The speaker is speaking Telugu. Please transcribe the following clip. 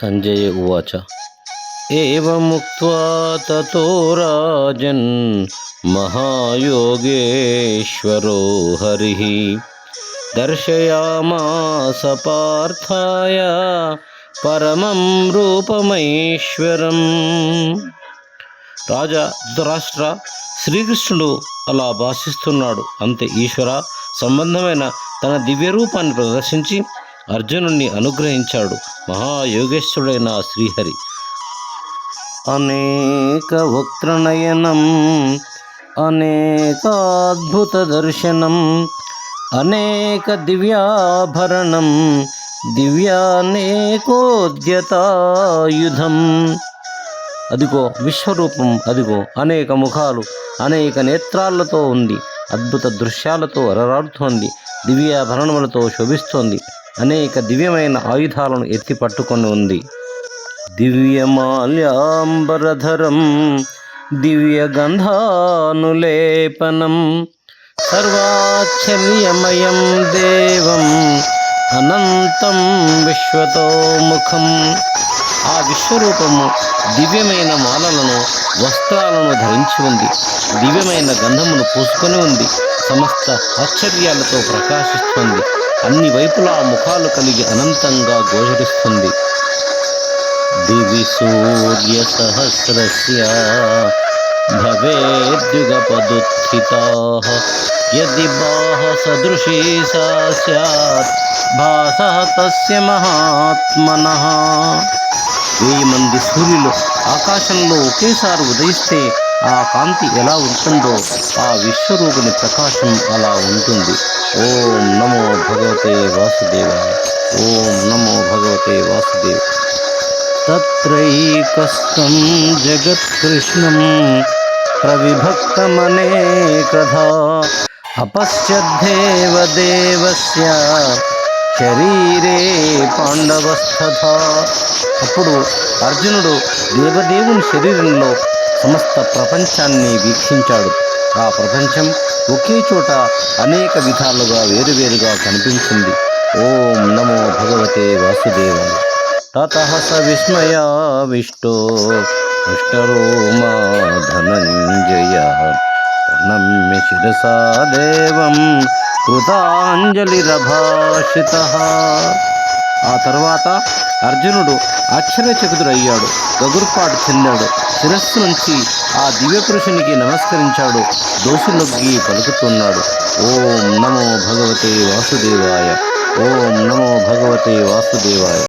సంజయ ఉవాచ. ఏముక్వా రాజన్ మహాయోగేశ్వరో హరి. దర్శయామాస పార్థాయ పరమం రూపమైశ్వరం. రాజా ధృతరాష్ట్ర శ్రీకృష్ణుడు అలా భాషిస్తున్నాడు. అంతే ఈశ్వర సంబంధమైన తన దివ్య రూపాన్ని ప్రదర్శించి అర్జునుణ్ణి అనుగ్రహించాడు. మహాయోగేశ్వరుడైన శ్రీహరి. అనేక వక్త్రనయనం అనేకాద్భుత దర్శనం అనేక దివ్యాభరణం దివ్యానేకోద్యతాయుధం. అదిగో విశ్వరూపం అదిగో అనేక ముఖాలు అనేక నేత్రాలతో ఉంది అద్భుత దృశ్యాలతో అరరాడుతోంది దివ్యాభరణములతో శోభిస్తోంది. అనేక దివ్యమైన ఆయుధాలను ఎత్తి పట్టుకొని ఉంది. దివ్యమాల్యాంబరధరం దివ్యగంధానులేపనం సర్వాచ్చల్యమయం దేవం అనంతం విశ్వతోముఖం. ఆ విశ్వరూపము దివ్యమైన మాలలను వస్త్రాలను ధరించి ఉంది. దివ్యమైన గంధమును పూసుకొని ఉంది. సమస్త ఆశ్చర్యాలతో ప్రకాశిస్తుంది. అన్ని వైపులా ముఖాలు కలిగి అనంతంగా గోచరిస్తుంది. దివి సూర్య సహస్రస్య భవేద్యుగపదుత్థితా యది బాహ సదృశీ సా స్యాత్. భాస తస్య మహాత్మన. వెయ్యి మంది సూర్యులు ఆకాశంలో ఒకేసారి ఉదయిస్తే ఆ కాంతి ఎలా ఉంటుందో ఆ విశ్వరూపుని ప్రకాశం అలా ఉంటుంది. ఓం నమో భగవతే వాసుదేవ ఓం నమో భగవతే వాసుదేవ. తత్రైకస్థం జగత్కృష్ణం ప్రవిభక్తమనేకధా అపశ్యద్దేవ దేవస్య శరీరే పాండవస్థ అప్పుడు అర్జునుడు దేవదేవుని శరీరంలో సమస్త ప్రపంచాన్ని వీక్షించాడు. ఆ ప్రపంచం ఒకే చోట అనేక విధాలుగా వేరువేరుగా కనిపించింది. ఓం నమో భగవతే వాసుదేవ తత స విస్మయావిష్టో హృష్టరోమా ధనంజయ ప్రణమ్య శిరసా దేవం కృతాంజలిరభాషిత. ఆ తర్వాత అర్జునుడు ఆశ్చర్యచకుతుడయ్యాడు. గగుర్పాటు చెందాడు. శిరస్సు నుంచి ఆ దివ్య పురుషునికి నమస్కరించాడు. దోషులొగ్గి పలుకుతున్నాడు. ఓం నమో భగవతే వాసుదేవాయ. ఓం నమో భగవతే వాసుదేవాయ.